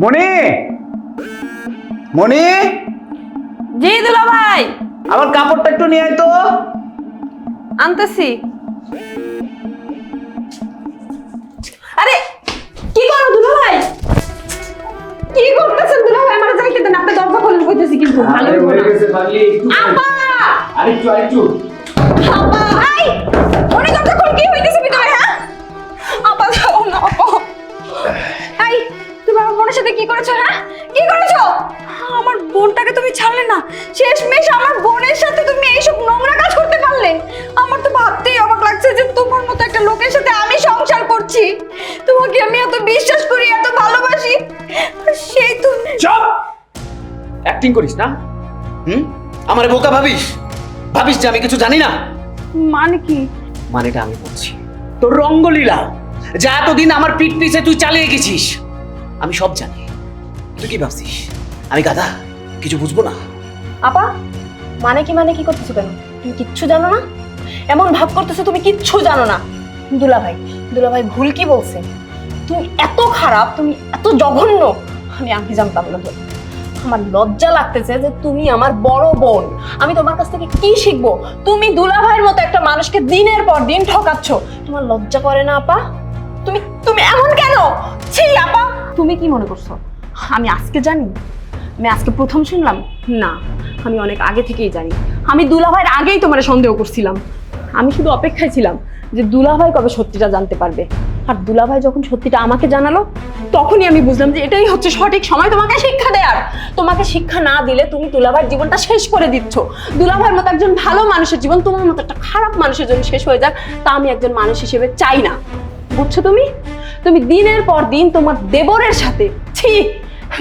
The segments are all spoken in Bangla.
মনি মনি জি দুলা ভাই। আমার কাপড়টা একটু নিয়ে আয় তো। আনতেছি। আরে কি করো দুলা ভাই? কি করতেছেন দুলা ভাই? আমার যাইতে দেন আপনি দরজা খুলে কইতেছি কিন্তু ভালো হয়ে গেছে হইবো না আপা! আরেকটু আরেকটু আপা! আই অনেক দরজা তোমার মতো একটা লোকের সাথে আমি সংসার করছি। তোমাকে আমি এত বিশ্বাস করি এত ভালোবাসি। সেই তুমি চুপ! অ্যাক্টিং করিস না? হুম? আমার বোকা ভাবিস? ভাবিস যে আমি কিছু জানি না? মানে কি? মানেটা আমি বলছি। তোর রঙ্গলীলা যা এতদিন আমার পিঠ পিছে তুই চালিয়ে গেছিস আমি সব জানি। তুই কি ভাবছিস? আমি গাধা? কিছু বুঝব না? আপা মানে কি মানে কি করতেছো কেন? তুমি কিচ্ছু জানো না? এমন ভাব করতেছো তুমি কিচ্ছু জানো না। দুলাভাই দুলাভাই ভুল কি বলছে? তুমি এত খারাপ, তুমি এত জঘন্য। আমি আগে জানতাম না। আমার লজ্জা লাগতেছে যে তুমি আমার বড় বোন। আমি তোমার কাছ থেকে কি শিখব? তুমি দুলাভাইয়ের মতো একটা মানুষকে দিনের পর দিন ঠকাচ্ছ। তোমার লজ্জা করে না, আপা? তুমি তুমি এমন কেন? ছি, আপা! তুমি কি মনে করছ? আমি আজকে জানি? আমি আজকে প্রথম শুনলাম? না, আমি অনেক আগে থেকেই জানি। আমি দুলাভাইয়ের আগেই তোমার সন্দেহ করছিলাম। আমি শুধু অপেক্ষায় ছিলাম যে দুলাভাই কবে সত্যিটা জানতে পারবে। আর দুলাভাই যখন সত্যিটা আমাকে জানালো, তখনই আমি বুঝলাম যে এটাই হচ্ছে সঠিক সময়। তোমাকে শিক্ষা দেওয়ার তোমাকে শিক্ষা না দিলে তুমি দুলাভাইয়ের জীবনটা শেষ করে দিচ্ছ। দুলাভাইয়ের মতো একজন ভালো মানুষের জীবন তোমার মতো একটা খারাপ মানুষের জন্য শেষ হয়ে যাক, তা আমি একজন মানুষ হিসেবে চাই না। বুঝছ তুমি? তুমি দিনের পর দিন তোমার দেবরের সাথে, ছি!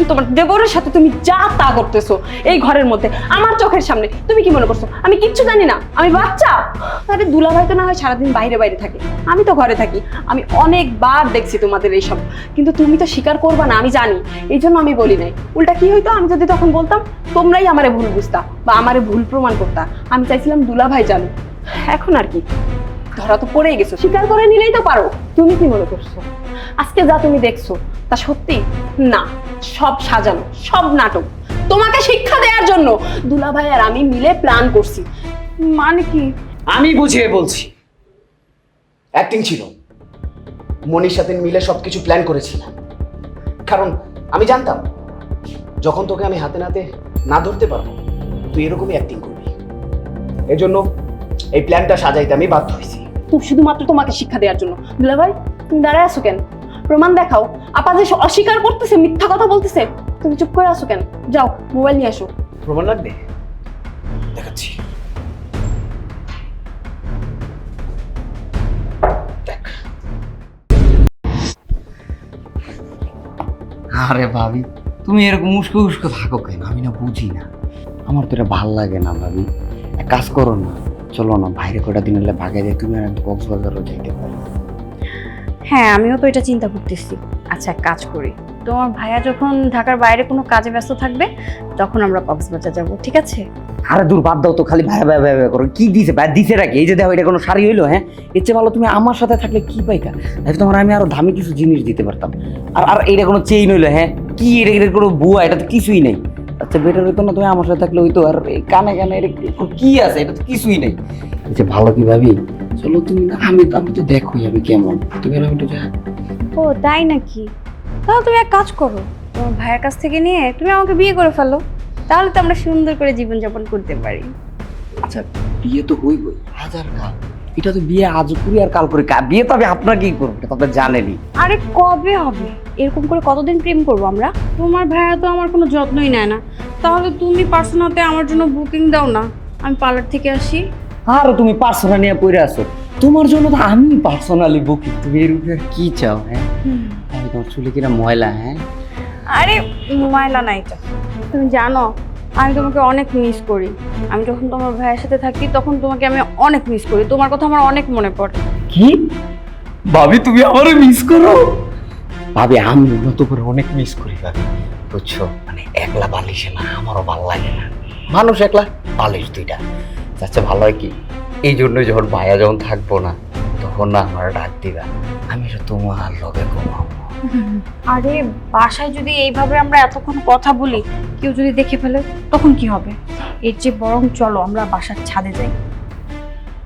তোমার দেবরের সাথে তুমি যা তা করতেছো এই ঘরের মধ্যে, আমার চোখের সামনে, তুমি কি মনে করছ? আমি কিচ্ছু জানি না, আমি বাচ্চা। আরে দুলাভাই তো না হয় সারাদিন বাইরে বাইরে থাকে, আমি তো ঘরে থাকি, আমি অনেকবার দেখছি তোমাদের এইসব, কিন্তু তুমি তো স্বীকার করবা না, আমি জানি, এই জন্য আমি বলি নাই। উল্টা কি হইতো? আমি যদি তখন বলতাম, তোমরাই আমারে ভুল বুঝতা বা আমারে ভুল প্রমাণ করতা, আমি চাইছিলাম দুলাভাই জানো এখন আর কি? ধরা তো পড়েই গেছো, স্বীকার করে নিলেই তো পারো। তুমি কি মনে করছ? আজকে যা তুমি দেখছ, তা সত্যি? না, সব সাজানো, সব নাটক। তোমাকে শিক্ষা দেওয়ার জন্য দুলাভাই আর আমি মিলে প্ল্যান করছি। মানে কি? আমি বুঝিয়ে বলছি। অ্যাক্টিং ছিল মনির সাথে মিলে সবকিছু প্ল্যান করেছিলাম কারণ আমি জানতাম, যখন তোকে আমি হাতে নাতে না ধরতে পারব, তুই এরকমই অ্যাক্টিং করবি। এজন্য এই প্ল্যানটা সাজাইতে আমি বাধ্য হয়েছি। শুধুমাত্র তোমাকে শিক্ষা দেওয়ার জন্য। দুলাভাই তুমি দাঁড়ায় আছো কেন? প্রমাণ দেখাও। আপা যে অস্বীকার করতেছে, মিথ্যা কথা বলতেছে, তুমি চুপ করে আসো কেন? যাও, মোবাইল নিয়ে আসো। প্রমাণ লাগবে? দেখাচ্ছি। আরে ভাবি, তুমি এরকম উস্কো উস্কো থাকো কেন? আমি না বুঝি না। আমার তো এটা ভালো লাগে না ভাবি। কাজ করো না। চলো না বাইরে কটা দিন হলে ভাগে যায় তুমি আর আমি কক্সবাজারও যাইতে পারি। হ্যাঁ আমিও তো এটা চিন্তা করতেছি। আচ্ছা এক কাজ করি। তোমার ভাইয়া যখন ঢাকার বাইরে কোনো কাজে ব্যস্ত থাকবে তখন আমরা কক্সবাজার যাব ঠিক আছে? আরে দূর বাদ দাও তো খালি ভাই ভাই ভাই ভাই করো। কি দিছে ভাই দিছে রাখি এই যে দেখো এটা কোনো শাড়ি হইল হ্যাঁ? এর চেয়ে ভালো তুমি আমার সাথে থাকলে কি পাইকা তাহলে তোমার আমি আরও দামি কিছু জিনিস দিতে পারতাম। আর আর এটা কোনো চেইন হইল হ্যাঁ? কি এটা এটা কোনো বুয়া এটা তো কিছুই নেই। আচ্ছা বেটার হইতো না তুমি আমার সাথে থাকলে হইতো আর এই কানে কানে এটা কি- কি আছে? এটা তো কিছুই নেই। আচ্ছা ভালো কি ভাবি? চলো তুমি না আমি তো আমি তো দেখোই আমি কেমন। তুমি আর আমি তো যা ও তাই নাকি? তাহলে তুমি এক কাজ করো তোমার ভাইয়ের কাছ থেকে নিয়ে তুমি আমাকে বিয়ে করে ফেলো। তাহলে তো আমরা সুন্দর করে জীবনযাপন করতে পারি। আচ্ছা বিয়ে তো হইবই হাজার কাল এটা তো বিয়ে আজ করি আর কাল করি। কা- বিয়ে তো আমি আপনাকেই করব এটা তো আপনি জানেনই। আরে কবে হবে? এরকম করে কতদিন প্রেম করব আমরা? তোমার ভাইয়া তো আমার কোনো যত্নই নেয় না। তাহলে তুমি পার্সোনাতে আমার জন্য বুকিং দাও না। আমি পার্লার থেকে আসি। আর তুমি পার্সোনাল নিয়ে পড়ে আসো তোমার জন্য তো আমি পার্সোনালি বুকি। তুমি এর উপরে কি চাও হ্যাঁ? আমি তোমার চুলে কিনা ময়লা হ্যাঁ? আরে ময়লা নাই তুমি জানো আমি তোমাকে অনেক মিস করি। আমি যখন তোমার ভাইয়ের সাথে থাকি তখন তোমাকে আমি অনেক মিস করি। তোমার কথা আমার অনেক মনে পড়ে। কি? ভাবি তুমি আমারও মিস করো? ভাবি আমি তো করে অনেক মিস করি ভাবি। বুঝছ? মানে একলা বালিশে না আমারও ভালো লাগে না। মানুষ একলা বালিশ দুইটা। আচ্ছা ভালো হয় কি? এই জন্যই যখন ভাইয়া যখন থাকব না তখন না আমার ডাক দিবা। আমি এসে তোমার লগে ঘুমাবো। আরে বাসায় যদি এইভাবে আমরা এতক্ষণ কথা বলি কেউ যদি দেখে ফেলে তখন কি হবে? এর যে বরং চলো আমরা বাসার ছাদে যাই।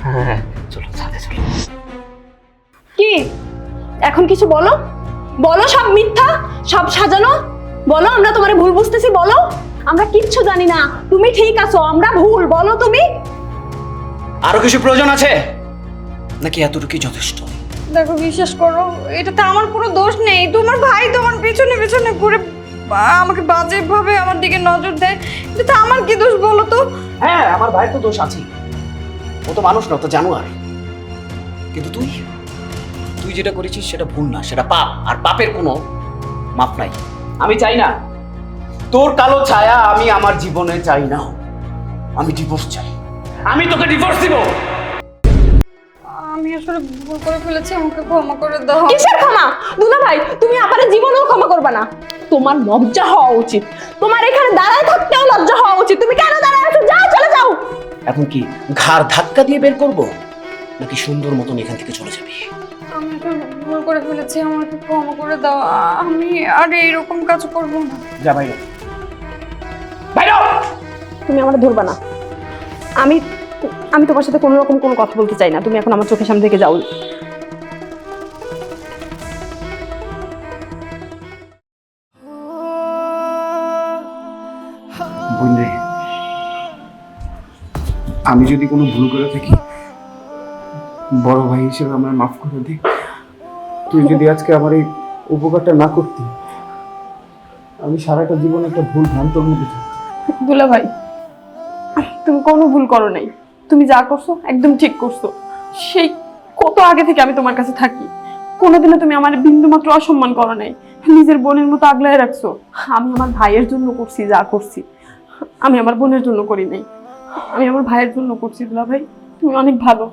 হ্যাঁ চলো ছাদে চলো। কি? এখন কিছু বলো? বলো সব মিথ্যা সব সাজানো? বলো আমরা তোমারে ভুল বুঝতেছি বলো? আমরা কিচ্ছু জানি না তুমি ঠিক আছো আমরা ভুল বলো তুমি? আরও কিছু প্রয়োজন আছে? নাকি এতটুকুই যথেষ্ট? দেখো, বিশ্বাস করো, এটাতে আমার কোনো দোষ নেই। তোমার ভাই তোমার পেছনে পেছনে ঘুরে আমাকে বাজে ভাবে আমার দিকে নজর দেয়। এটাতে আমার কি দোষ বলো তো? হ্যাঁ আমার ভাইয়ের তো দোষ আছে ও তো মানুষ না তো জানোয়ার। কিন্তু তুই? তুই যেটা করেছিস সেটা ভুল না, সেটা পাপ। আর পাপের কোনো মাপ নাই। আমি চাই না। তোর কালো ছায়া আমি আমার জীবনে চাই না। আমি ডিভোর্স চাই। আমি তোকে ডিভোর্স দিব। আমি আসলে ভুল করে ফেলেছি আমাকে ক্ষমা করে দাও। কিসের ক্ষমা? দুলা ভাই তুমি আমার জীবনেও ক্ষমা করবে না। তোমার লজ্জা হওয়া উচিত। তোমার এখানে দাঁড়ায় থাকতেও লজ্জা হওয়া উচিত। তুমি কেন দাঁড়ায় আছো? যাও চলে যাও। এখন কি ঘাড় ধাক্কা দিয়ে বের করব নাকি সুন্দর মতন এখান থেকে চলে যাবি? আমি আসলে ভুল করে ফেলেছি আমাকে ক্ষমা করে দাও। আমি আর এরকম কাজ করব না। যা বাইরে। বাইরে তুমি আমার ধরবা না। আমি আমি তোমার সাথে কোনো রকম কোনো কথা বলতে চাই না। তুমি এখন আমার চোখের সামনে থেকে যাও। বন্ধে আমি যদি কোনো ভুল করে থাকি বড় ভাই হিসেবে আমার মাফ করে দে। তুই যদি আজকে আমার এই উপকারটা না করতি আমি সারাটা জীবন একটা ভুল ভ্রান্তর মধ্যে থাকতাম। দুলা ভাই তুমি কোনো ভুল করো নাই। তুমি যা করছ একদম ঠিক করছ। সেই কত আগে থেকে আমি তোমার কাছে থাকি। কোনোদিনও তুমি আমার বিন্দুমাত্র অসম্মান করো নাই। নিজের বোনের মতো আগলায় রাখছো। আমি আমার ভাইয়ের জন্য করছি, যা করছি। আমি আমার বোনের জন্য করি নাই। আমি আমার ভাইয়ের জন্য করছি দুলা ভাই তুমি অনেক ভালো।